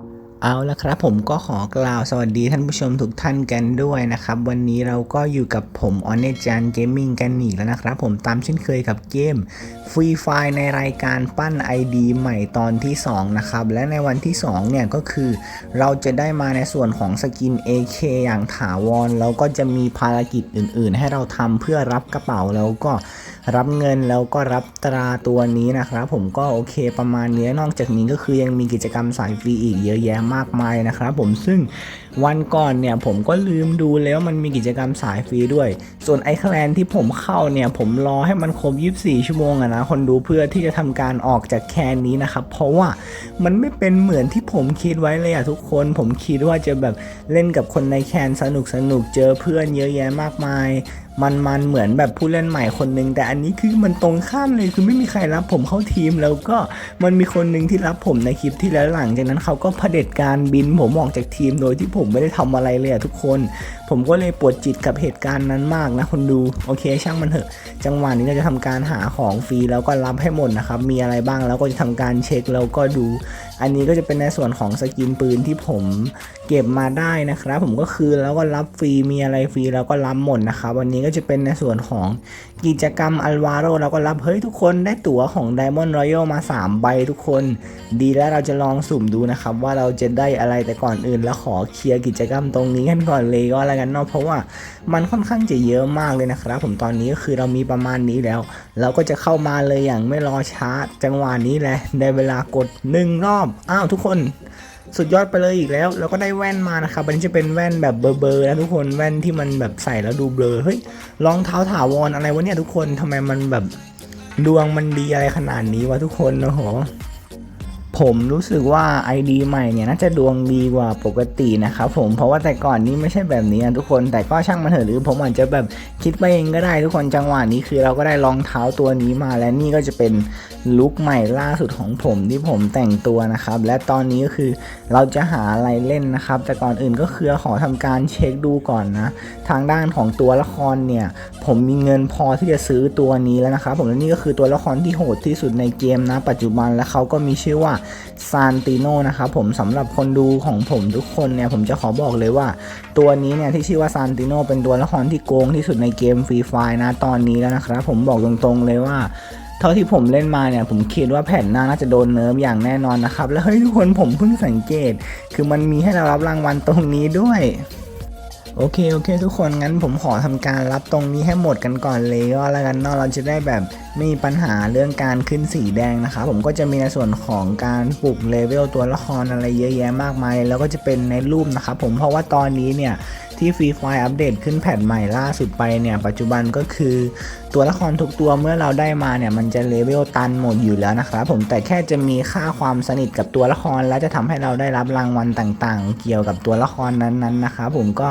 Thank you. เอาละครับผมก็ขอกล่าวสวัสดีท่านผู้ชมทุกท่านกันด้วยนะครับ วันนี้เราก็อยู่กับผมออนเนจันเกมมิ่งกันอีกแล้วนะครับ ผมตามเช่นเคยกับเกมฟรีไฟในรายการปั้น ID ใหม่ตอนที่ 2 นะครับ และในวันที่ 2 เนี่ยก็คือ เราจะได้มาในส่วนของสกิน AK อย่างถาวร แล้วก็จะมีภารกิจอื่น ๆ ให้เราทำเพื่อรับกระเป๋าแล้วก็รับเงินแล้วก็รับตราตัวนี้นะครับ ผมก็โอเคประมาณนี้นอกจากนี้ก็คือยังมีกิจกรรมสายฟรีอีกเยอะแยะมากมายนะครับผมซึ่งวันก่อนเนี่ยผมก็ลืมดูแล้วมันมีกิจกรรมสายฟรีด้วย ส่วนไอคลนที่ผมเข้าเนี่ยผมรอให้มันครบ 24 ชั่วโมงอะนะคนดูเพื่อที่จะทำการออกจากแคนนี้นะครับ เพราะว่ามันไม่เป็นเหมือนที่ผมคิดไว้เลยอะทุกคนผมคิดว่าจะแบบเล่นกับคนในแคนสนุกสนุกเจอเพื่อนเยอะแยะมากมาย มันมันเหมือนแบบผู้เล่นใหม่คนหนึ่งแต่อันนี้คือมันตรงข้ามเลยคือไม่มีใครรับผมเข้าทีม แล้วก็มันมีคนหนึ่งที่รับผมในคลิปที่แล้วหลังจากนั้นเขาก็เผด็จการบินผมออกจากทีม โดยที่ผมไม่ได้ทำอะไรเลยทุกคน ผมก็เลยปวดจิตกับเหตุการณ์นั้นมากนะคนดูโอเค ช่างมันเถอะ จังหวะนี้เราจะทำการหาของฟรีแล้วก็รับให้หมดนะครับมีอะไรบ้างแล้วก็จะทำการเช็คแล้วก็ดู อันนี้ก็จะเป็นในส่วนของสกินปืนที่ผมเก็บมาได้นะครับ ผมก็คือแล้วก็รับฟรีมีอะไรฟรีแล้วก็รับหมดนะครับวันนี้ก็จะเป็นในส่วนของกิจกรรมอัลวาโรเราก็รับเฮ้ยทุกคนได้ตั๋วของ Diamond Royal มา 3 ใบทุกคน ดีแล้วเราจะลองสุ่มดูนะครับ ว่าเราจะได้อะไรแต่ก่อนอื่น แล้วขอเคลียร์กิจกรรมตรงนี้กันก่อนเลยก็แล้วกันเนาะเพราะว่ามันค่อนข้างจะเยอะมากเลยนะครับ ผมตอนนี้ก็คือเรามีประมาณนี้แล้ว เราก็จะเข้ามาเลยอย่างไม่รอช้าจังหวะนี้แหละได้เวลากดหนึ่งรอบอ้าวทุกคนสุดยอดไปเลยอีกแล้ว แล้วก็ได้แว่นมานะครับอันนี้จะเป็นแว่นแบบเบลอๆนะทุกคนแว่นที่มันแบบใส่แล้วดูเบลอเฮ้ยรองเท้าถาวรอะไรวะเนี่ยทุกคนทำไมมันแบบดวงมันดีอะไรขนาดนี้วะทุกคนโอ้โห ผมรู้สึกว่า ID ใหม่เนี่ยน่าจะดวงดีกว่าปกตินะครับผมเพราะว่าแต่ก่อนนี้ไม่ใช่แบบนี้นะทุกคนแต่ก็ช่างมันเถอะหรือผมอาจจะแบบคิดไปเองก็ได้ทุกคนจังหวะนี้คือเราก็ได้รองเท้าตัวนี้มาและนี่ก็จะเป็นลุคใหม่ล่าสุดของผมที่ผมแต่งตัวนะครับ และตอนนี้ก็คือเราจะหาอะไรเล่นนะครับ แต่ก่อนอื่นก็คือขอทำการเช็คดูก่อนนะ ทางด้านของตัวละครเนี่ย ผมมีเงินพอที่จะซื้อตัวนี้แล้วนะครับผมและนี่ก็คือตัวละครที่โหดที่สุดในเกมนะ ปัจจุบันและเขาก็มีชื่อว่าซานติโนนะครับผมสำหรับคนดูของผมทุกคนเนี่ยผมจะขอบอกเลยว่า ตัวนี้เนี่ยที่ชื่อว่าซานติโนเป็นตัวละครที่โกงที่สุดในเกมฟรีไฟนะตอนนี้แล้วนะครับผมบอกตรงๆเลยว่าเท่าที่ผมเล่นมาเนี่ยผมคิดว่าแผ่นหน้าน่าจะโดนเนิร์ฟอย่างแน่นอนนะครับ แล้วเฮ้ยทุกคนผมเพิ่งสังเกต คือมันมีให้เรารับรางวัลตรงนี้ด้วย โอเคโอเค ทุกคนงั้นผมขอทำการรับตรงนี้ให้หมดกันก่อนเลยก็แล้วกันเนาะเราจะได้แบบไม่มีปัญหาเรื่องการขึ้นสีแดงนะคะ ผมก็จะมีในส่วนของการปลุกเลเวลตัวละครอะไรเยอะแยะมากมาย แล้วก็จะเป็นในรูปนะครับผมเพราะว่าตอนนี้เนี่ยที่ฟรีไฟล์อัปเดตขึ้นแพทใหม่ล่าสุดไปเนี่ยปัจจุบันก็คือตัวละครทุกตัวเมื่อเราได้มาเนี่ยมันจะเลเวลตันหมดอยู่แล้วนะครับผมแต่แค่จะมีค่าความสนิทกับตัวละคร และจะทำให้เราได้รับรางวัลต่างๆ เกี่ยวกับตัวละครนั้นๆนะครับผมก็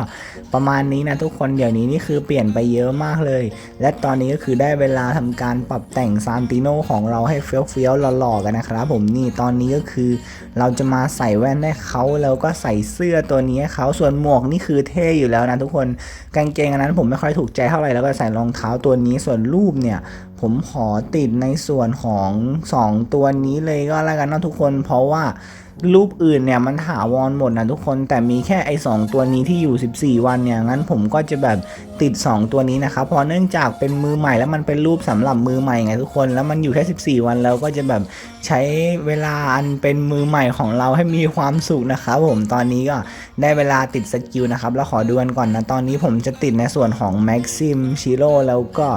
ประมาณนี้นะทุกคนเดี๋ยวนี้นี่คือเปลี่ยนไปเยอะมากเลย และตอนนี้ก็คือได้เวลาทำการปรับแต่งซานติโนของเราให้เฟี้ยวๆหล่อๆกันนะครับผมนี่ตอนนี้ก็คือเราจะมาใส่แว่นให้เขาแล้วก็ใส่เสื้อตัวนี้ให้เขาส่วนหมวกนี่คือเท่อยู่แล้วนะทุกคนกางเกงอันนั้นผมไม่ค่อยถูกใจเท่าไหร่แล้วก็ใส่รองเท้าตัวนี้ส่วนรูปเนี่ยผมขอติดในส่วนของ 2 ตัวนี้เลยก็แล้วกันนะทุกคนเพราะว่า รูปอื่นเนี่ยมันถาวรหมดนะทุกคนแต่มีแค่ไอ้สตัวนี้ที่อยู่ 14 วันเนี่ยงั้นผมก็จะแบบติด 2 ตัวนี้นะครับเพราะเนื่องจากเป็นมือใหม่แล้วมันเป็นรูปสำหรับมือใหม่ไงทุกคนแล้วมันอยู่แค่14 วันแล้วก็จะแบบใช้เวลาอันเป็นมือใหม่ของเราให้มีความสุขนะครับผมตอนนี้ก็ได้เวลาติดสกิลนะครับแล้วขอดูกันก่อนนะตอนนี้ผมจะติดในส่วนของ Maxim Shiro แล้วก็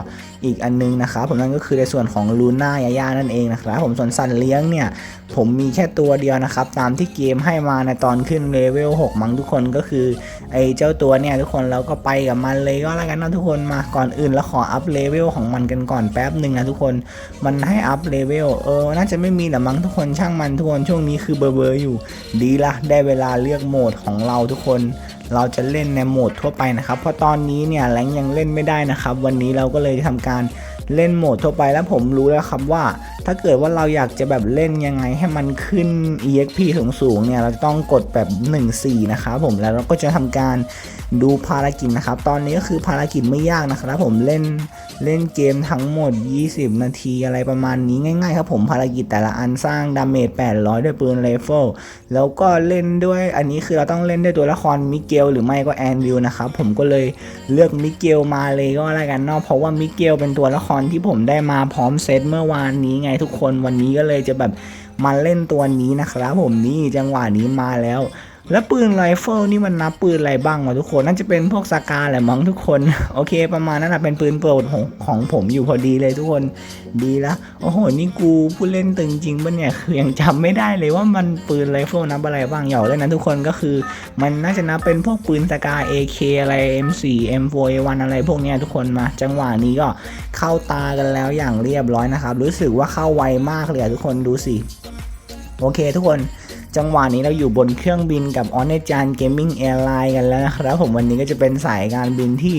อีกอันนึงนะครับผมนั่นก็คือในส่วนของลูน่ายาย่านั่นเองนะครับผมส่วนสัตว์เลี้ยงเนี่ยผมมีแค่ตัวเดียวนะครับตามที่เกมให้มาในตอนขึ้นเลเวล6มั้งทุกคนก็คือไอ้เจ้าตัวเนี่ยทุกคนเราก็ไปกับมันเลยก็แล้วกันนะทุกคนมาก่อนอื่นแล้วขออัพเลเวลของมันกันก่อนแป๊บหนึ่งนะทุกคนมันให้อัพเลเวลเออน่าจะไม่มีหรอมั้งทุกคนช่างมันทุกคนช่วงนี้คือเบอร์เบอร์อยู่ ดีละได้เวลาเลือกโหมดของเราทุกคนเราจะเล่นในโหมดทั่วไปนะครับ เพราะตอนนี้เนี่ยแรงยังเล่นไม่ได้นะครับ วันนี้เราก็เลยทำการ เล่นโหมดทั่วไปแล้วผมรู้แล้วครับว่า ถ้าเกิดว่าเราอยากจะแบบเล่นยังไงให้มันขึ้น exp สูงๆเนี่ยเราจะต้องกดแบบ 1-4 นะครับผมแล้วเราก็จะทำการดูภารกิจนะครับ ตอนนี้ก็คือภารกิจไม่ยากนะครับ ผมเล่นเล่นเกมทั้งหมด 20 นาทีอะไรประมาณนี้ง่ายๆครับผมภารกิจแต่ละอันสร้างดาเมจ 800 ด้วยปืนไรเฟิลแล้วก็เล่นด้วยอันนี้คือเราต้องเล่นด้วยตัวละครมิเกลหรือไม่ก็แอนวิลนะครับผมก็เลยเลือกมิเกลมาเลยก็แล้วกันเนาะเพราะว่ามิเกลเป็นตัวละครที่ผมได้มาพร้อมเซตเมื่อวานนี้ไงทุกคนวันนี้ก็เลยจะแบบมาเล่นตัวนี้นะครับผมนี่จังหวะนี้มาแล้ว แล้วปืนไรเฟิลนี่มันนับปืนอะไรบ้างวะทุกคน น่าจะเป็นพวกสกาแหละมั้งทุกคน โอเค ประมาณนั้นนะเป็นปืนโปรดของผมอยู่พอดีเลยทุกคนดีแล้วโอ้โห นี่กูผู้เล่นตึงจริงปะเนี่ยคือยังจำไม่ได้เลยว่ามันปืนไรเฟิลนับอะไรบ้างเหยาเลยนะทุกคนก็คือ มันน่าจะนับเป็นพวกปืนสกา AK อะไร M4 M4 A1 อะไรพวกเนี้ยทุกคนมาจังหวะนี้ก็เข้าตากันแล้วอย่างเรียบร้อยนะครับ รู้สึกว่าเข้าไวมากเลยอะทุกคนดูสิ โอเคทุกคน จังหวะนี้เราอยู่บนเครื่องบินกับ o n e j a n Gaming Airline กันแล้วนะครับผมวันนี้ก็จะเป็นสายการบินที่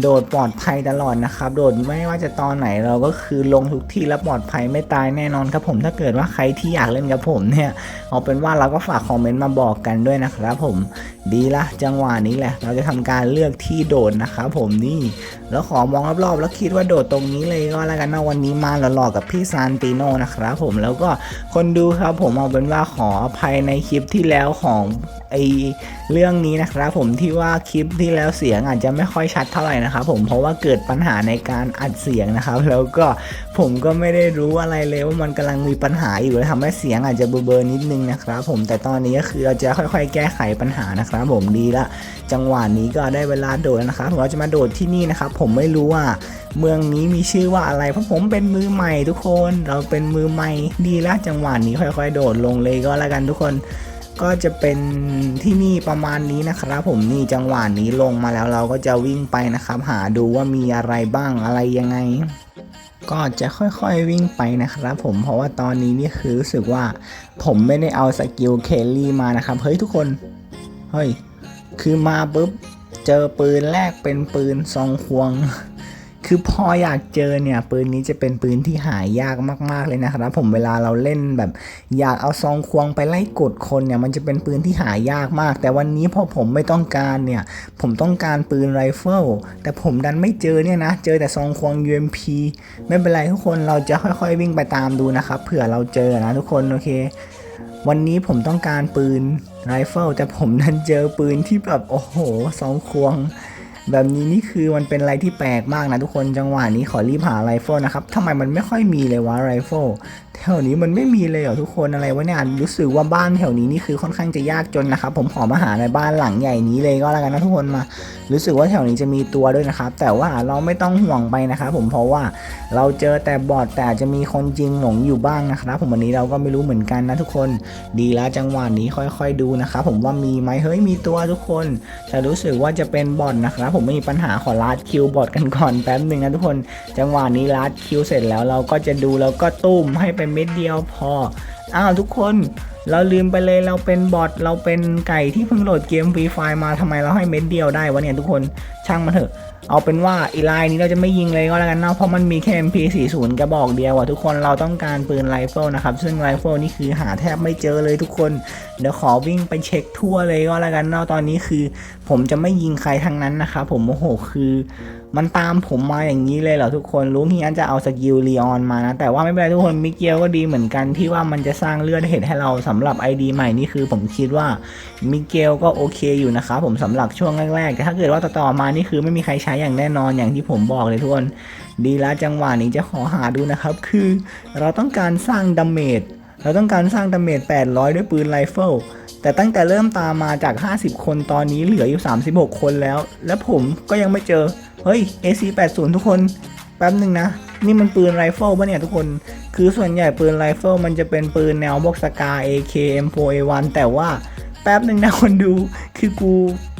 โดดปลอดภัยตลอดนะครับ โดดไม่ว่าจะตอนไหนเราก็คือลงทุกที่และปลอดภัยไม่ตายแน่นอนครับผมถ้าเกิดว่าใครที่อยากเล่นกับผมเนี่ยเอาเป็นว่าเราก็ฝากคอมเมนต์มาบอกกันด้วยนะครับผมดีละจังหวะนี้แหละ เราจะทำการเลือกที่โดดนะครับผมนี่แล้วขอมองรอบๆ แล้วคิดว่าโดดตรงนี้เลยก็แล้วกันนะวันนี้มาหล่อๆกับพี่ซานติโนนะครับผมแล้วก็คนดูครับผมเอาเป็นว่าขออภัยในคลิปที่แล้วของไอเรื่องนี้นะครับผมที่ว่าคลิปที่แล้วเสียงอาจจะไม่ค่อยชัดเท่าไหร่นะครับผมเพราะว่าเกิดปัญหาในการอัดเสียงนะครับ แล้วก็ผมก็ไม่ได้รู้อะไรเลยว่ามันกำลังมีปัญหาอยู่เลยทำให้เสียงอาจจะเบลอๆนิดนึงนะครับ ผมแต่ตอนนี้ก็คือเราจะค่อยๆ แก้ไขปัญหานะครับผมดีละ จังหวะนี้ก็ได้เวลาโดดนะครับเราจะมาโดดที่นี่นะครับ ผมไม่รู้ว่าเมืองนี้มีชื่อว่าอะไรเพราะผมเป็นมือใหม่ทุกคน เราเป็นมือใหม่ดีละจังหวะนี้ค่อย ๆ โดดลงเลยก็แล้วกันทุกคน ก็จะเป็นที่นี่ประมาณนี้นะครับ ผมนี่จังหวะนี้ลงมาแล้วเราก็จะวิ่งไปนะครับ หาดูว่ามีอะไรบ้างอะไรยังไง ก็จะค่อยๆวิ่งไปนะครับผมเพราะว่าตอนนี้นี่คือรู้สึกว่า ผมไม่ได้เอาสกิลเคลลี่มานะครับเฮ้ยทุกคนเฮ้ยคือมาปุ๊บเจอปืนแรกเป็นปืนซองควง คือพออยากเจอเนี่ยปืนนี้จะเป็นปืนที่หายากมาก ๆเลยนะครับ ผมเวลาเราเล่นแบบ อยากเอาซองควงไปไล่กดคนเนี่ยมันจะเป็นปืนที่หายากมาก แต่วันนี้พอผมไม่ต้องการเนี่ย ผมต้องการปืนไรเฟิลแต่ผมดันไม่เจอเนี่ยนะ เจอแต่ซองควง UMP ไม่เป็นไรทุกคนเราจะค่อยๆ วิ่งไปตามดูนะครับเผื่อเราเจอนะทุกคนโอเควันนี้ผมต้องการปืนไรเฟิลแต่ผมดันเจอปืนที่แบบ โอ้โหสองควง แบบนี้นี่คือมันเป็นอะไรที่แปลกมากนะทุกคนจังหวะนี้ขอรีบหาไรเฟิลนะครับทำไมมันไม่ค่อยมีเลยวะไรเฟิล แถวนี้มันไม่มีเลยเหรอทุกคนอะไรวะเนี่ยรู้สึกว่าบ้านแถวนี้นี่คือค่อนข้างจะยากจนนะครับ ผมขอมาหาในบ้านหลังใหญ่นี้เลยก็แล้วกันนะทุกคนมา รู้สึกว่าแถวนี้จะมีตัวด้วยนะครับ แต่ว่าเราไม่ต้องห่วงไปนะครับผมเพราะว่าเราเจอแต่บอทแต่จะมีคนจริงหลงอยู่บ้างนะครับผมวันนี้เราก็ไม่รู้เหมือนกันนะทุกคนดีแล้วจังหวะนี้ค่อย ๆ ดูนะครับผมว่ามีไหมเฮ้ยมีตัวทุกคนแต่รู้สึกว่าจะเป็นบอทนะครับผมไม่มีปัญหาขอลัดคิวบอทกันก่อนแป๊บหนึ่งนะทุกคน จังหวะนี้ลัดคิวเสร็จแล้วเราก็จะดูแล้วก็ตุ้มให้เป็นเม็ดเดียวพอ อ้าวทุกคนเราลืมไปเลยเราเป็นบอทเราเป็นไก่ที่เพิ่งโหลดเกมฟรีไฟมาทำไมเราให้เม็ดเดียวได้วะเนี่ยทุกคนช่างมันเถอะ เอาเป็นว่าอีไลน์นี้เราจะไม่ยิงเลยก็แล้วกันเนาะเพราะมันมีแค่ MP40 กระบอกเดียวอะทุกคนเราต้องการปืนไรเฟิลนะครับ ซึ่งไรเฟิลนี่คือหาแทบไม่เจอเลยทุกคนเดี๋ยวขอวิ่งไปเช็คทั่วเลยก็แล้วกันเนาะตอนนี้คือ ผมจะไม่ยิงใครทั้งนั้นนะครับผมโอ้โหคือ มันตามผมมาอย่างนี้เลยเหรอทุกคนรู้เฮียจะเอาสกิลลีออนมานะ แต่ว่าไม่เป็นไรทุกคนมิเกลก็ดีเหมือนกันที่ว่ามันจะสร้างเลือดเห็ดให้เราสำหรับ ID ใหม่นี่คือผมคิดว่ามิเกลก็โอเคอยู่นะครับผมสำหรับช่วงแรกๆแต่ถ้าเกิดว่าต่อๆมานี่คือไม่มีใครใช้อย่างแน่นอนอย่างที่ผมบอกเลยทุกคนดีแล้วจังหวะนี้จะขอหาดูนะครับ คือเราต้องการสร้างดาเมจ เราต้องการสร้างดาเมจ 800 ด้วยปืนไรเฟิลแต่ตั้งแต่เริ่มตามมาจาก 50 คนตอนนี้เหลืออยู่ 36 คนแล้ว และผมก็ยังไม่เจอ เฮ้ย AC80 ทุกคน แป๊บหนึ่งนะ นี่มันปืนไรเฟิลปะเนี่ยทุกคน คือส่วนใหญ่ปืนไรเฟิลมันจะเป็นปืนแนวบกสกา AK M4A1 แต่ว่าแป๊บหนึ่งนะคนดู คือกู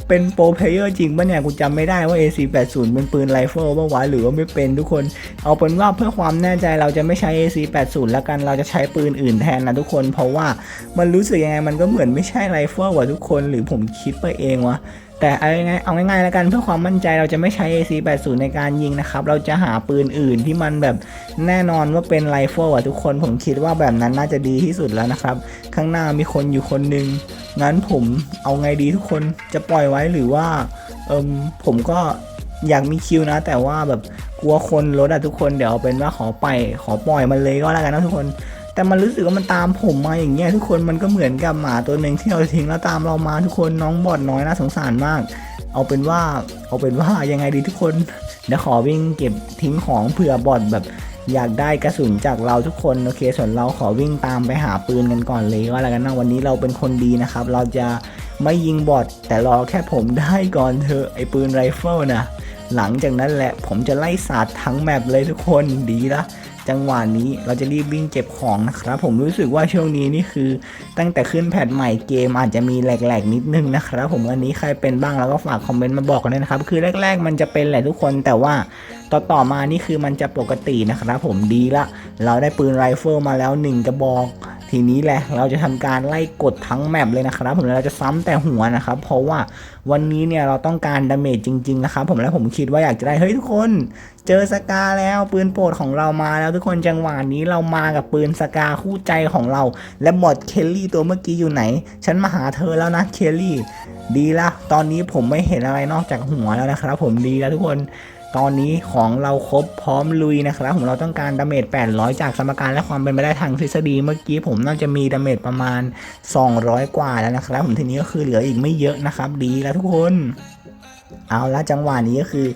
เป็นโปรเพลเยอร์จริงปะเนี่ย กูจำไม่ได้ว่า AC80 เป็นปืนไรเฟิลปะวะหรือว่าไม่เป็นทุกคน เอาเป็นว่าเพื่อความแน่ใจเราจะไม่ใช้ AC80 แล้วกันเราจะใช้ปืนอื่นแทนนะทุกคน เพราะว่ามันรู้สึกยังไงมันก็เหมือนไม่ใช่ไรเฟิลว่ะทุกคน หรือผมคิดไปเองวะ แต่เอาง่ายเอาง่ายๆแล้วกันเพื่อความมั่นใจเราจะไม่ใช้ AC80 ในการยิงนะครับ เราจะหาปืนอื่นที่มันแบบแน่นอนว่าเป็นไรเฟิลอะทุกคนผมคิดว่าแบบนั้นน่าจะดีที่สุดแล้วนะครับ ข้างหน้ามีคนอยู่คนหนึ่งงั้นผมเอาไงดีทุกคนจะปล่อยไว้หรือว่าเอมผมก็อยากมีคิวนะ แต่ว่าแบบกลัวคนรถอะทุกคนเดี๋ยวเอาเป็นว่าขอไปขอปล่อยมันเลยก็แล้วกันนะทุกคน แต่มันรู้สึกว่ามันตามผมมาอย่างเงี้ยทุกคนมันก็เหมือนกับหมาตัวหนึ่งที่เราทิ้งแล้วตามเรามาทุกคนน้องบอดน้อยน่าสงสารมาก เอาเป็นว่าเอาเป็นว่ายังไงดีทุกคนเดี๋ยวขอวิ่งเก็บทิ้งของเผื่อบอดแบบอยากได้กระสุนจากเราทุกคนโอเค ส่วนเราขอวิ่งตามไปหาปืนกันก่อนเลยก็แล้วกันนะวันนี้เราเป็นคนดีนะครับ เราจะไม่ยิงบอดแต่รอแค่ผมได้ก่อนเถอะไอปืนไรเฟิลนะหลังจากนั้นแหละผมจะไล่สาดทั้งแมปเลยทุกคนดีละ จังหวะนี้เราจะรีบวิ่งเก็บของนะครับ ผมรู้สึกว่าช่วงนี้นี่คือ ตั้งแต่ขึ้นแพทใหม่เกมอาจจะมีแหลกๆ นิดนึงนะครับผมอันนี้ใครเป็นบ้างแล้วก็ฝากคอมเมนต์มาบอกกันด้วยนะครับ คือแรก ๆ มันจะเป็นแหละทุกคนแต่ว่าต่อต่อๆมานี่คือมันจะปกตินะครับผมดีละ เราได้ปืนไรเฟิลมาแล้ว 1 กระบอก ทีนี้แหละเราจะทำการไล่กดทั้งแมปเลยนะครับ ผมแล้วเราจะซ้ำแต่หัวนะครับ เพราะว่าวันนี้เนี่ยเราต้องการดาเมจจริงๆนะครับผมแล้วผมคิดว่าอยากจะได้เฮ้ยทุกคน เจอสกาแล้วปืนโปรดของเรามาแล้วทุกคนจังหวะนี้เรามากับปืนสกาคู่ใจของเรา และบอดเคลลี่ตัวเมื่อกี้อยู่ไหน ฉันมาหาเธอแล้วนะเคลลี่ ดีละตอนนี้ผมไม่เห็นอะไรนอกจากหัวแล้วนะครับผมดีแล้วทุกคน ตอนนี้ของเราครบพร้อมลุยนะครับ ผมเราต้องการดาเมจ 800 จากสมการและความเป็นไปได้ทางทฤษฎีเมื่อกี้ผมน่าจะมีดาเมจประมาณ 200 กว่าแล้วนะครับ ผมทีนี้ก็คือเหลืออีกไม่เยอะนะครับ ดีแล้วทุกคนเอาละจังหวะนี้ก็คือ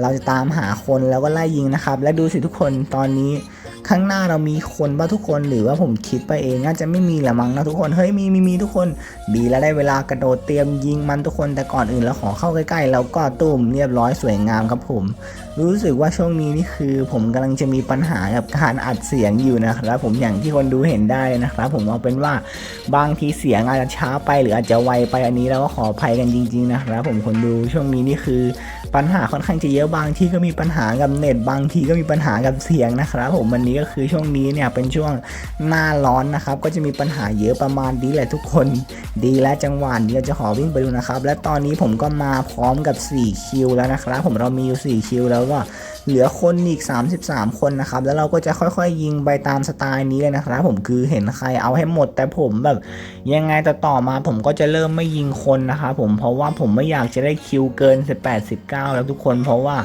เราจะตามหาคนแล้วก็ไล่ยิงนะครับ และดูสิทุกคนตอนนี้ ข้างหน้าเรามีคนบ้าทุกคนหรือว่าผมคิดไปเองน่าจะไม่มีแหละมั้งนะทุกคนเฮ้ยมีมีมีทุกคน ดีแล้วได้เวลากระโดดเตรียมยิงมันทุกคนแต่ก่อนอื่นเราขอเข้าใกล้ๆแล้วก็ตุ่มเรียบร้อยสวยงามครับผม รู้สึกว่าช่วงนี้นี่คือ ผมกำลังจะมีปัญหากับการอัดเสียงอยู่นะครับผมอย่างที่คนดูเห็นได้นะครับผมเอาเป็นว่าบางทีเสียงอาจจะช้าไปหรืออาจจะไวไปอันนี้เราก็ขออภัยกันจริง ๆ นะครับผมคนดูช่วงนี้นี่คือ ปัญหาค่อนข้างจะเยอะบางที่ก็มีปัญหากับเน็ตบางทีก็มีปัญหากับเสียงนะครับผมวันนี้ก็คือช่วงนี้เนี่ยเป็นช่วงหน้าร้อนนะครับ ก็จะมีปัญหาเยอะประมาณนี้แหละทุกคนดีและจังหวะนี้จะขอวิ่งไปดูนะครับ และตอนนี้ผมก็มาพร้อมกับ4คิวแล้วนะครับ ผมเรามีอยู่4คิวแล้วก็เหลือคนอีก 33 คนนะครับ แล้วเราก็จะค่อยๆ ยิงไปตามสไตล์นี้เลยนะครับ ผมคือเห็นใครเอาให้หมด แต่ผมแบบยังไงต่อต่อมาผมก็จะเริ่มไม่ยิงคนนะครับผมเพราะว่าผมไม่อยากจะได้คิวเกิน 18 19แล้วทุกคนเพราะว่า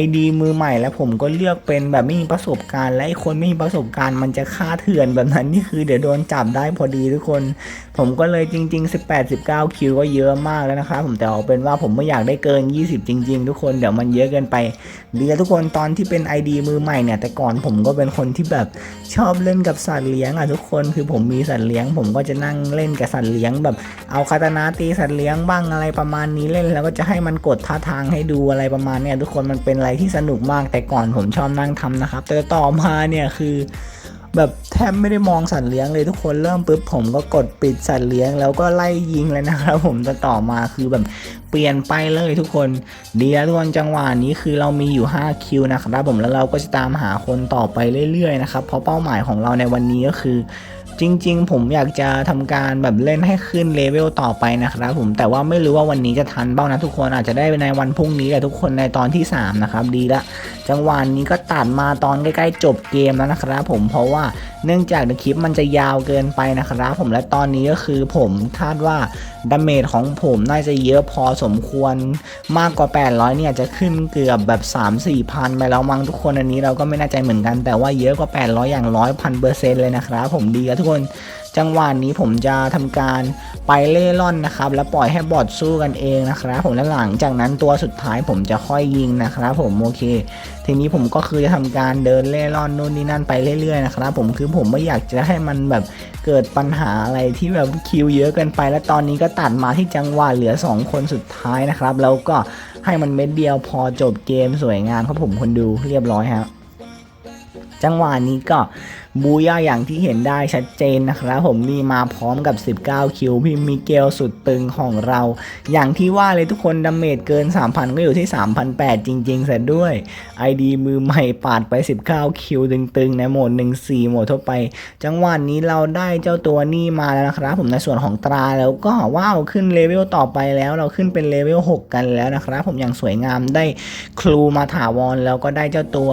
ID มือใหม่แล้วผมก็เลือกเป็นแบบไม่มีประสบการณ์ และไอคนไม่มีประสบการณ์มันจะฆ่าเถื่อนแบบนั้นนี่คือเดี๋ยวโดนจับได้พอดีทุกคน ผมก็เลยจริง ๆ 18 19 คิวก็เยอะมากแล้วนะครับผมแต่เอาเป็นว่าผมไม่อยากได้เกิน 20 จริง ๆ ทุกคนเดี๋ยวมันเยอะเกินไปเดีแล้วทุกคนตอนที่เป็น ID มือใหม่เนี่ยแต่ก่อนผมก็เป็นคนที่แบบชอบเล่นกับสัตว์เลี้ยงอะทุกคนคือผมมีสัตว์เลี้ยง ผมก็จะนั่งเล่นกับสัตว์เลี้ยงแบบเอาคาตานาตีสัตว์เลี้ยงบ้างอะไรประมาณนี้เล่น แล้วก็จะให้มันกดท่าทางให้ดูอะไรประมาณเนี้ยทุกคนมันเป็นอะไรที่สนุกมากแต่ก่อนผมชอบนั่งทำนะครับแต่ต่อมาเนี่ยคือ แบบแทบไม่ได้มองสัตว์เลี้ยงเลยทุกคนเริ่มปุ๊บผมก็กดปิดสัตว์เลี้ยงแล้วก็ไล่ยิงเลยนะครับผมต่ต่อมาคือแบบเปลี่ยนไปเลยทุกคนดีแล้วทุกคนจังหวะนี้คือเรามีอยู่ 5 คิวนะครับผมแล้วเราก็จะตามหาคนต่อไปเรื่อยๆนะครับเพราะเป้าหมายของเราในวันนี้ก็คือจริง ๆ ผมอยากจะทำการแบบเล่นให้ขึ้นเลเวลต่อไปนะครับผมแต่ว่าไม่รู้ว่าวันนี้จะทันเบ้านะทุกคนอาจจะได้ในวันพรุ่งนี้แหละทุกคนในตอนที่ 3 นะครับ ดีละ จังหวะนี้ก็ตัดมาตอนใกล้ๆจบเกมแล้วนะครับผมเพราะว่าเนื่องจากในคลิปมันจะยาวเกินไปนะครับผมและตอนนี้ก็คือผมคาดว่าดาเมจของผมน่าจะเยอะพอสมควรมากกว่า 800 เนี่ยจะขึ้นเกือบแบบ 3-4พันไปแล้วมั้งทุกคนอันนี้เราก็ไม่แน่ใจเหมือนกันแต่ว่าเยอะกว่า 800 อย่างร้อยพันเปอร์เซ็นต์เลยนะครับผมดีแล้วทุกคน จังหวะนี้ผมจะทำการไปเล่ร่อนนะครับ แล้วปล่อยให้บอทสู้กันเองนะครับ ผมและหลังจากนั้นตัวสุดท้ายผมจะค่อยยิงนะครับ ผมโอเค ทีนี้ผมก็คือจะทำการเดินเล่ร่อนนู่นนี่นั่นไปเรื่อยๆนะครับ ผมคือผมไม่อยากจะให้มันแบบเกิดปัญหาอะไรที่แบบคิวเยอะเกินไป และตอนนี้ก็ตัดมาที่จังหวะเหลือ 2 คนสุดท้ายนะครับ แล้วก็ให้มันเม็ดเดียวพอจบเกมสวยงามครับผมคนดูเรียบร้อยครับจังหวะนี้ก็ บูย่าอย่างที่เห็นได้ชัดเจนนะครับผมนี่มาพร้อมกับ 19 คิวพี่มิเกลสุดตึงของเรา อย่างที่ว่าเลยทุกคนดาเมจเกิน 3,000 ก็อยู่ที่ 3,800 จริงๆเสร็จด้วย ID มือใหม่ปาดไป 19 คิวตึงๆ ในโหมด 1-4 โหมดทั่วไป จังหวะนี้เราได้เจ้าตัวนี้มาแล้วนะครับ ผมในส่วนของตราแล้วก็ว้าวขึ้นเลเวลต่อไปแล้ว เราขึ้นเป็นเลเวล6กันแล้วนะครับ ผมอย่างสวยงามได้ครูมาถาวรแล้วก็ได้เจ้าตัว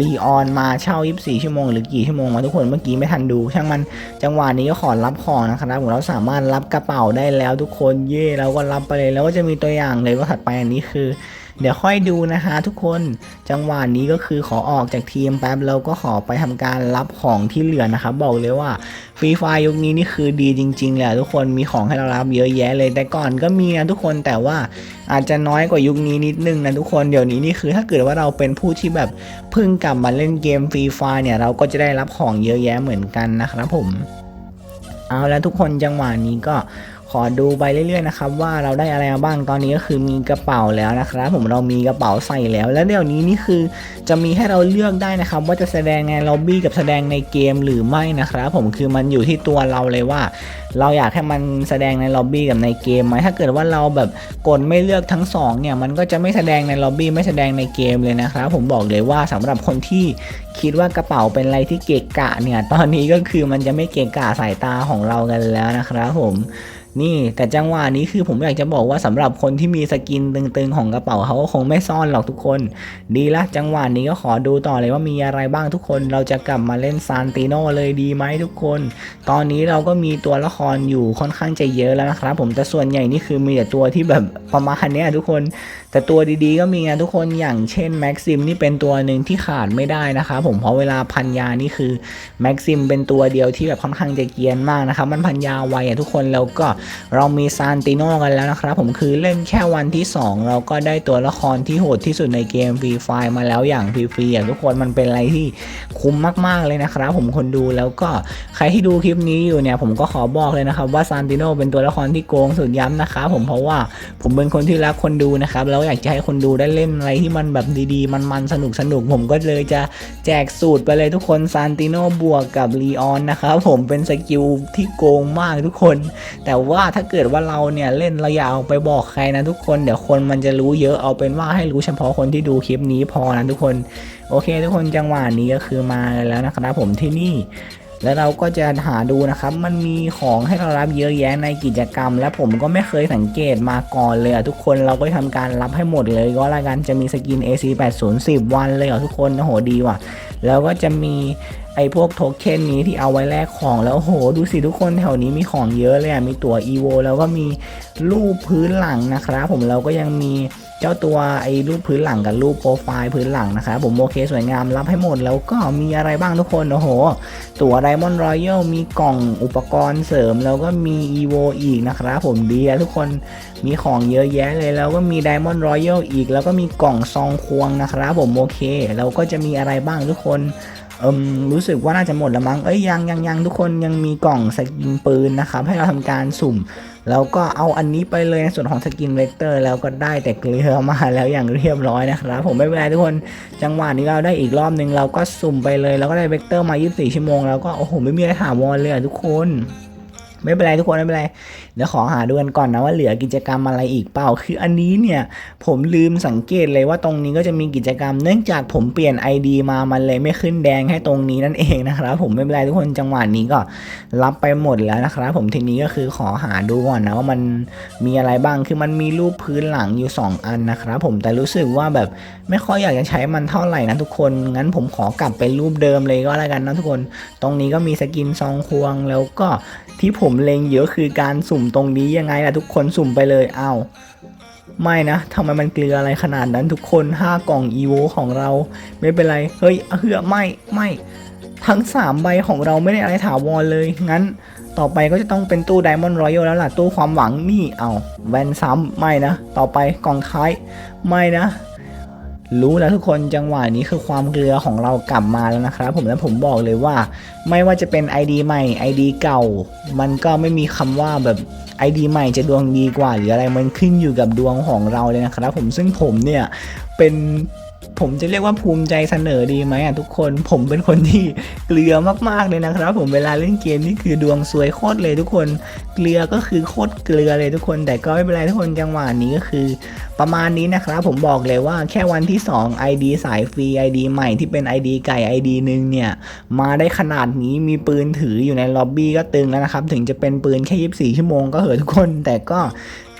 ลีออนมาเช่า 24 ชั่วโมงหรือกี่ชั่วโมงมาทุกคนเมื่อกี้ไม่ทันดู ช่างมันจังหวะนี้ก็ขอรับของนะครับผมเราสามารถรับกระเป๋าได้แล้วทุกคนเย่เราก็รับไปเลยแล้วก็จะมีตัวอย่างเลยว่าถัดไปอันนี้คือ เดี๋ยวค่อยดูนะฮะทุกคนจังหวะนี้ก็คือขอออกจากทีมแป๊บแล้วก็ขอไปทำการรับของที่เหลือนะครับบอกเลยว่าฟรีไฟยุคนี้นี่คือดีจริงๆแหละทุกคนมีของให้เรารับเยอะแยะเลยแต่ก่อนก็มีนะทุกคนแต่ว่าอาจจะน้อยกว่ายุคนี้นิดนึงนะทุกคนเดี๋ยวนี้นี่คือถ้าเกิดว่าเราเป็นผู้ที่แบบเพิ่งกลับมาเล่นเกมฟรีไฟเนี่ยเราก็จะได้รับของเยอะแยะเหมือนกันนะครับผม เอาแล้วทุกคนจังหวะนี้ก็ อดูไปเรื่อยๆนะครับว่าเราได้อะไรมาบ้างตอนนี้ก็คือมีกระเป๋าแล้วนะครับ ผมเรามีกระเป๋าใส่แล้ว แล้วเดี๋ยวนี้นี่คือจะมีให้เราเลือกได้นะครับ ว่าจะแสดงในล็อบบี้กับแสดงในเกมหรือไม่นะครับ ผมคือมันอยู่ที่ตัวเราเลยว่า เราอยากให้มันแสดงในล็อบบี้กับในเกมไหมถ้าเกิดว่าเราแบบกดไม่เลือกทั้งสองเนี่ยมันก็จะไม่แสดงในล็อบบี้ไม่แสดงในเกมเลยนะครับผมบอกเลยว่าสำหรับคนที่คิดว่ากระเป๋าเป็นอะไรที่เกะกะเนี่ยตอนนี้ก็คือมันจะไม่เกะกะสายตาของเรากันแล้วนะครับผม นี่แต่จังหวะนี้คือผมอยากจะบอกว่าสำหรับคนที่มีสกินตึงๆของกระเป๋าเขาก็คงไม่ซ่อนหรอกทุกคน ดีละจังหวะนี้ก็ขอดูต่อเลยว่ามีอะไรบ้างทุกคนเราจะกลับมาเล่นซานติโนเลยดีไหมทุกคน ตอนนี้เราก็มีตัวละครอยู่ค่อนข้างจะเยอะแล้วนะครับ ผมแต่ส่วนใหญ่นี่คือมีแต่ตัวที่แบบประมาณนี้ทุกคน แต่ตัวดีๆก็มีนะทุกคนอย่างเช่นแม็กซิมนี่เป็นตัวหนึ่งที่ขาดไม่ได้นะครับผมเพราะเวลาพันยานี่คือแม็กซิมเป็นตัวเดียวที่แบบค่อนข้างจะเกียนมากนะครับมันพันยาไวอะทุกคนแล้วก็เรามีซานติโนกันแล้วนะครับผมคือเล่นแค่วันที่ 2 เราก็ได้ตัวละครที่โหดที่สุดในเกมฟรีไฟมาแล้วอย่างฟรีๆอะทุกคนมันเป็นอะไรที่คุ้มมากๆเลยนะครับผมคนดูแล้วก็ใครที่ดูคลิปนี้อยู่เนี่ยผมก็ขอบอกเลยนะครับว่าซานติโนเป็นตัวละครที่โกงสุดย้ำนะครับผมเพราะว่าผมเป็นคนที่รักคนดูนะครับแล้วอยากจะให้คนดูได้เล่นอะไรที่มันแบบดีๆ มันๆสนุกสนุกผมก็เลยจะแจกสูตรไปเลยทุกคนซานติโนบวกกับลีออนนะครับผมเป็นสกิลที่โกงมากทุกคน แต่ว่าว่าถ้าเกิดว่าเราเนี่ยเล่นเราอย่าเอาไปบอกใครนะทุกคนเดี๋ยวคนมันจะรู้เยอะเอาเป็นว่าให้รู้เฉพาะคนที่ดูคลิปนี้พอนะทุกคน โอเค ทุกคนจังหวะนี้ก็คือมาแล้วนะครับผมที่นี่ แล้วเราก็จะหาดูนะครับ มันมีของให้เรารับเยอะแยะในกิจกรรม และผมก็ไม่เคยสังเกตมาก่อนเลยอะทุกคนเราก็ทำการรับให้หมดเลยก็แล้วกันจะมีสกิน AC 8 0 10 วันเลยเหรอทุกคนโอ้โหดีว่ะ แล้วก็จะมีไอ้พวกโทเค็นนี้ที่เอาไว้แลกของแล้วโอ้โหดูสิทุกคนแถวนี้มีของเยอะเลยอะมีตั๋ว EVO แล้วก็มีรูปพื้นหลังนะครับผมเราก็ยังมีเจ้าตัวไอ้รูปพื้นหลังกับรูปโปรไฟล์พื้นหลังนะครับผมโอเคสวยงามรับให้หมดแล้วก็มีอะไรบ้างทุกคนโอ้โห ตัวไดมอนด์รอยัลมีกล่องอุปกรณ์เสริม แล้วก็มี EVO อีกนะครับผมดีอะทุกคนมีของเยอะแยะเลยแล้วก็มีไดมอนด์รอยัลอีก แล้วก็มีกล่องซองควงนะครับผมโอเคแล้วก็จะมีอะไรบ้างทุกคนเอิมรู้สึกว่าน่าจะหมดแล้วมั้ง เอ้ยยังยังยังทุกคนยังมีกล่องสกินปืนนะครับ ให้เราทำการสุ่ม แล้วก็เอาอันนี้ไปเลยในส่วนของสกินเวกเตอร์แล้วก็ได้แต่เกลือมาแล้วอย่างเรียบร้อยนะครับ ผมไม่เป็นไรทุกคนจังหวะนี้เราได้อีกรอบหนึ่งเราก็สุ่มไปเลย แล้วก็ได้เวกเตอร์มา 24 ชั่วโมงแล้วก็โอ้โหไม่มีอะไรถาวรเลยอะทุกคน ไม่เป็นไรทุกคนไม่เป็นไร เดี๋ยวขอหาดูกันก่อนนะว่าเหลือกิจกรรมอะไรอีกเปล่า คืออันนี้เนี่ยผมลืมสังเกตเลยว่าตรงนี้ก็จะมีกิจกรรม เนื่องจากผมเปลี่ยน ID มามันเลยไม่ขึ้นแดงให้ตรงนี้นั่นเองนะครับ ผมไม่เป็นไรทุกคนจังหวะนี้ก็รับไปหมดแล้วนะครับ ผมทีนี้ก็คือขอหาดูก่อนนะว่ามันมีอะไรบ้างคือมันมีรูปพื้นหลังอยู่ 2 อันนะครับ ผมแต่รู้สึกว่าแบบไม่ค่อยอยากจะใช้มันเท่าไหร่นะทุกคนงั้นผมขอกลับเป็นรูปเดิมเลยก็แล้วกันนะทุกคน ตรงนี้ก็มีสกินซองควงแล้วก็ ที่ผมเล็งเยอะคือการสุ่มตรงนี้ยังไงล่ะทุกคนสุ่มไปเลยอ้าวไม่นะทำไมมันเกลืออะไรขนาดนั้นทุกคน 5 กล่องอีโวของเรา ไม่เป็นไร เฮ้ยเฮือไม่ไม่ทั้ง 3 ใบของเราไม่ได้อะไรถาวรเลย งั้นต่อไปก็จะต้องเป็นตู้ไดมอนด์รอยัลแล้วล่ะ ตู้ความหวังนี่เอาแวนซ้ำไม่นะ ต่อไปกล่องท้าย ไม่นะ รู้แล้วทุกคนจังหวะนี้คือความเกลือของเรากลับมาแล้วนะครับผมและผมบอกเลยว่า ไม่ว่าจะเป็น ID ใหม่ ID เก่า มันก็ไม่มีคำว่าแบบ ID ใหม่จะดวงดีกว่าหรืออะไรมันขึ้นอยู่กับดวงของเราเลยนะครับผมซึ่งผมเนี่ยเป็น ผมจะเรียกว่าภูมิใจเสนอดีไหมอะทุกคนผมเป็นคนที่เกลือมากๆเลยนะครับ ผมเวลาเล่นเกมนี่คือดวงซวยโคตรเลยทุกคน เกลือก็คือโคตรเกลือเลยทุกคน แต่ก็ไม่เป็นไรทุกคนจังหวะนี้ก็คือ ประมาณนี้นะครับ ผมบอกเลยว่าแค่วันที่ 2 ID สายฟรี ID ใหม่ที่เป็น ID ไก่ ID หนึ่งเนี่ย มาได้ขนาดนี้มีปืนถืออยู่ในล็อบบี้ก็ตึงแล้วนะครับ ถึงจะเป็นปืนแค่ 24 ชั่วโมงก็เหอะทุกคน แต่ก็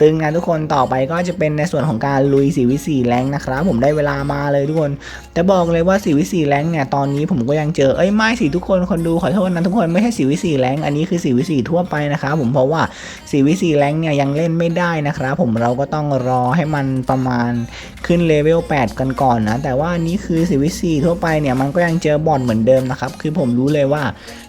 ตึงนะทุกคนต่อไปก็จะเป็นในส่วนของการลุย4วิ4แรงนะครับผมได้เวลามาเลยทุกคน แต่บอกเลยว่า4วิ4แรงเนี่ยตอนนี้ผมก็ยังเจอเอ้ยไม่สิทุกคนคนดูขอโทษนะทุกคนไม่ใช่4วิ4แรงอันนี้คือ4วิ4ทั่วไปนะครับผมเพราะว่า4วิ4แรงเนี่ยยังเล่นไม่ได้นะครับผมเราก็ต้องรอให้มันประมาณขึ้นเลเวล8 กันก่อนนะแต่ว่านี้คือ4วิ4ทั่วไปเนี่ยมันก็ยังเจอบอทเหมือนเดิมนะครับคือผมรู้เลยว่า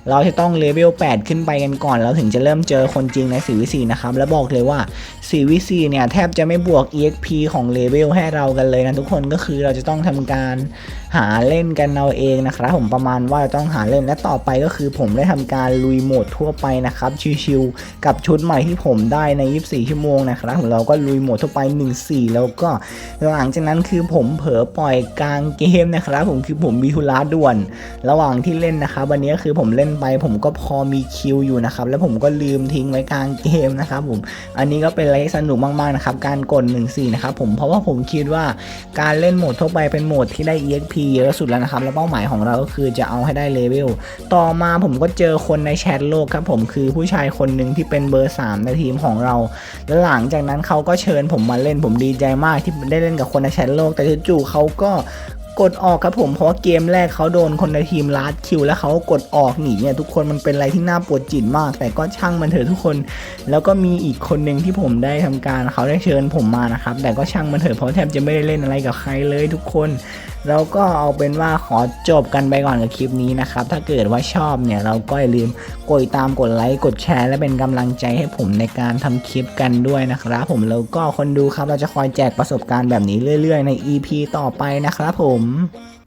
เราจะต้องเลเวล 8 ขึ้นไปกันก่อนแล้วถึงจะเริ่มเจอคนจริงใน4วิ4นะครับ แล้วบอกเลยว่า4วิ4เนี่ยแทบจะไม่บวก EXP ของเลเวลให้เรากันเลยนะทุกคนก็คือเราจะต้องทำการหาเล่นกันเอาเองนะครับผมประมาณว่าจะต้องหาเล่นและต่อไปก็คือผมได้ทำการลุยโหมดทั่วไปนะครับชิวๆกับชุดใหม่ที่ผมได้ใน 24 ชั่วโมงนะครับเราก็ลุยโหมดทั่วไป 1-4 แล้วก็หลังจากนั้นคือผมเผลอปล่อยกลางเกมนะครับผมคือผมมีธุระด่วน ระหว่างที่เล่นนะครับวันนี้คือผมเล่นไปผมก็พอมีคิวอยู่นะครับ แล้วผมก็ลืมทิ้งไว้กลางเกมนะครับผม อันนี้ก็เป็นอะไรที่สนุกมากๆนะครับ การกด1-4นะครับผมเพราะว่าผมคิดว่าการเล่นโหมดทั่วไปเป็นโหมดที่ได้ EXP เยอะสุดแล้วนะครับ แล้วเป้าหมายของเราก็คือจะเอาให้ได้เลเวลต่อมาผมก็เจอคนในแชทโลกครับผมคือผู้ชายคนหนึ่งที่เป็นเบอร์ 3 ในทีมของเราแล้วหลังจากนั้นเขาก็เชิญผมมาเล่นผมดีใจมากที่ได้เล่นกับคนในแชทโลก แต่จู่ๆเขาก็ กดออกครับผมเพราะว่าเกมแรกเขาโดนคนในทีมลัดคิว แล้วเขากดออกหนีเนี่ยทุกคนมันเป็นอะไรที่น่าปวดจิตมาก แต่ก็ช่างมันเถอะทุกคน แล้วก็มีอีกคนหนึ่งที่ผมได้ทำการเขาได้เชิญผมมานะครับแต่ก็ช่างมันเถอะเพราะแทบจะไม่ได้เล่นอะไรกับใครเลยทุกคน แล้วก็เอาเป็นว่าขอจบกันไปก่อนกับคลิปนี้นะครับ ถ้าเกิดว่าชอบเนี่ยเราก็อย่าลืมกดติดตามกดไลค์กดแชร์ และเป็นกำลังใจให้ผมในการทำคลิปกันด้วยนะครับ ผมแล้วก็คนดูครับเราจะคอยแจกประสบการณ์แบบนี้เรื่อย ๆ ใน EP ต่อไปนะครับผม